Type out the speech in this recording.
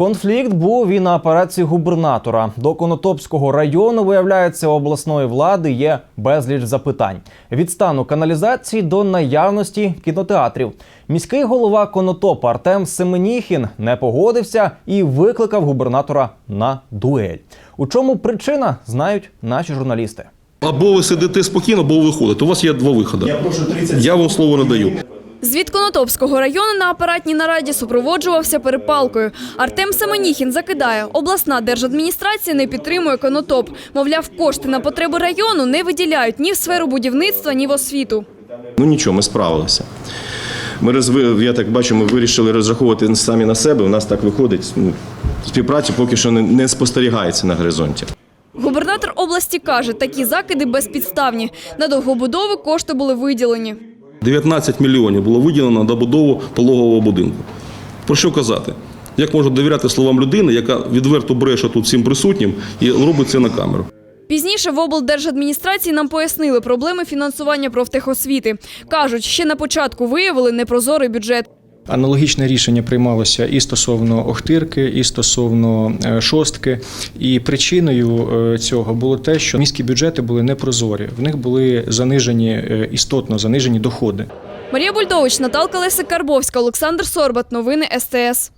Конфлікт був і на апараті губернатора. До Конотопського району, виявляється, у обласної влади є безліч запитань від стану каналізації до наявності кінотеатрів. Міський голова Конотопа Артем Семеніхін не погодився і викликав губернатора на дуель. У чому причина знають наші журналісти. Або ви сидите спокійно, або ви виходите. У вас є два виходи. Я прошу 30 Я вам слово не даю. Звіт Конотопського району на апаратній нараді супроводжувався перепалкою. Артем Семеніхін закидає, обласна держадміністрація не підтримує Конотоп. Мовляв, кошти на потреби району не виділяють ні в сферу будівництва, ні в освіту. Ну нічого, ми справилися. Ми розви... Я так бачу, ми вирішили розраховувати самі на себе. У нас так виходить. Ну, співпраця поки що не, не спостерігається на горизонті. Губернатор області каже, такі закиди безпідставні. На довгобудови кошти були виділені. 19 мільйонів було виділено на добудову пологового будинку. Про що казати? Як можна довіряти словам людини, яка відверто бреше тут всім присутнім і робить це на камеру? Пізніше в облдержадміністрації нам пояснили проблеми фінансування профтехосвіти. Кажуть, ще на початку виявили непрозорий бюджет. Аналогічне рішення приймалося і стосовно Охтирки, і стосовно е, шостки. І причиною е, цього було те, що міські бюджети були непрозорі. В них були занижені е, істотно занижені доходи. Марія Бульдович, Наталка Лесик Карбовська, Олександр Сорбат. Новини СТС.